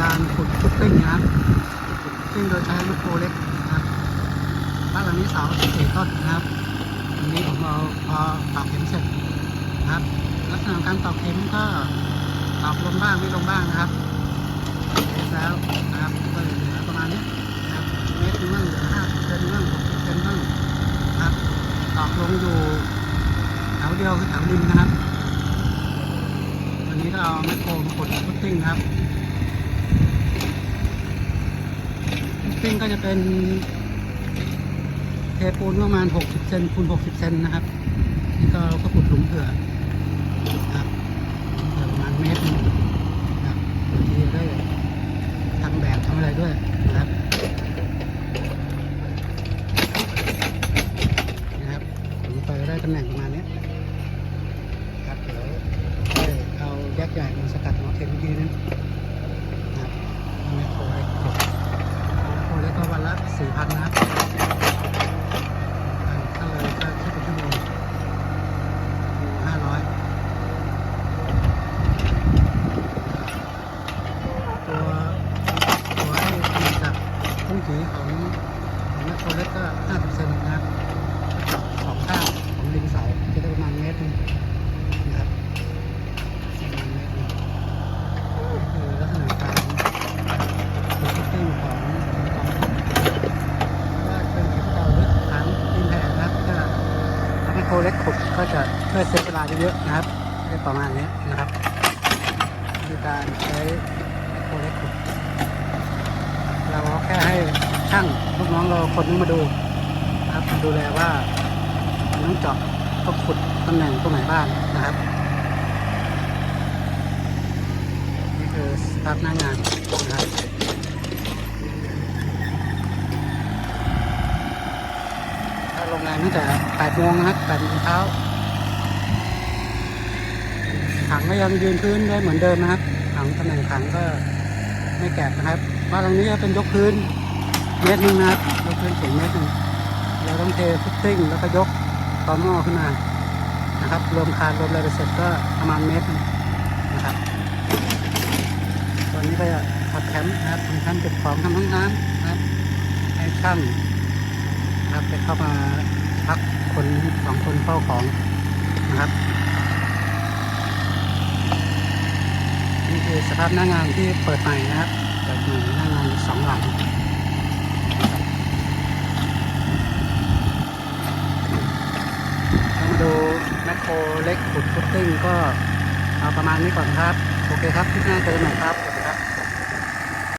การขุดฟุตติ้งนะครับขุดติ้งโดยใช้ลูกโคเล็กนะครับบ้านหลังนี้เสาสี่ต้นนะครับอันนี้ผมเอาพอตอกเข็มเสร็จนะครับลักษณะการตอกเข็มก็ตอกลงบ้างไม่ลงบ้างนะครับเสร็จแล้วนะครับก็เหลือประมาณนี้นะครับเมตรหนึงบ้างเหลือห้าเซนบ้างหกเซนบ้างนะครับตอกลงอยู่แถวเดียวคือแถวริมนะครับวันนี้ก็เอาแมคโครมาขุดฟุตติ้งครับ ฟุตติ้งก็จะเป็นเทปูนประมาณ 60 เซนคูณ60 เซนนะครับนี่ก็เราก็ขุดหลุมเผื่อนะครับหลุมเผื่อประมาณเมตรนึงครับบางทีได้ทำแบบทำอะไรด้วยนะครับนะครับหลุมไปก็ได้ตำแหน่งประมาณนี้ครับเดี๋ยวเอาแยกใหญ่มาสกัดหัวเข็มอีกทีนึงนะครับเอาแมคโครเล็กกดแมคโครเล็กก็วันละสี่พันนะครับถ้าเลยก็คิดเป็นชั่วโมงห้าร้อยตัวตัวให้มาจาก พุ่งสีของของแมคโครเล็กก็ห้าสิบเซนนะครับเจาะสองข้างของริมเสาจะได้ประมาณเมตรหนึงนะครับประมาณนี้นี่คือลักษณะการฟิตติ้งของของกองว่าเป็นเข็มเก่าหรือฐานดินแผ่นะครับก็ทำให้โคเล็กขุดก็จะช่วยเซฟเวลาเยอะๆนะครับได้ประมาณนี้นะครับคือการใช้โคเล็กขุด ช่างลูกน้องเราคนนึงมาดูนะครับดูแลว่าต้องเจาะต้องขุดตำแหน่งตรงไหนบ้างนะครับนี่คือสภาพหน้างานนะครับถ้าโรงงานตั้งแต่8โมงนะครับ8โมงเช้าถังก็ยังยืนพื้นได้เหมือนเดิมนะครับถังตำแหน่งถังก็ไม่แกะนะครับบ้านหลังนี้จะเป็นยกพื้น เมตรหนึงนะครับยกพื้นสูงเมตรหนึงเราต้องเทฟุตติ้งแล้วก็ยกตอหม้อขึ้นมานะครับรวมคานรวมอะไรไปเสร็จก็ประมาณเมตรหนึ่งนะครับ ตอนนี้ก็จะขับแคมป์นะครับทำแคมป์เก็บของทำห้องน้ำนะครับให้ช่างนะครับไปเข้ามาพักคนสองคนเฝ้าของนะครับนี่คือสภาพหน้างานที่เปิดใหม่นะครับเปิดใหม่หน้างานสองหลังนะครับเรามาดูแมคโคร เล็กขุดพุตติ้งก็เอาประมาณนี้ก่อนครับ โอเคครับที่หน้าเจอกันใหม่ครับ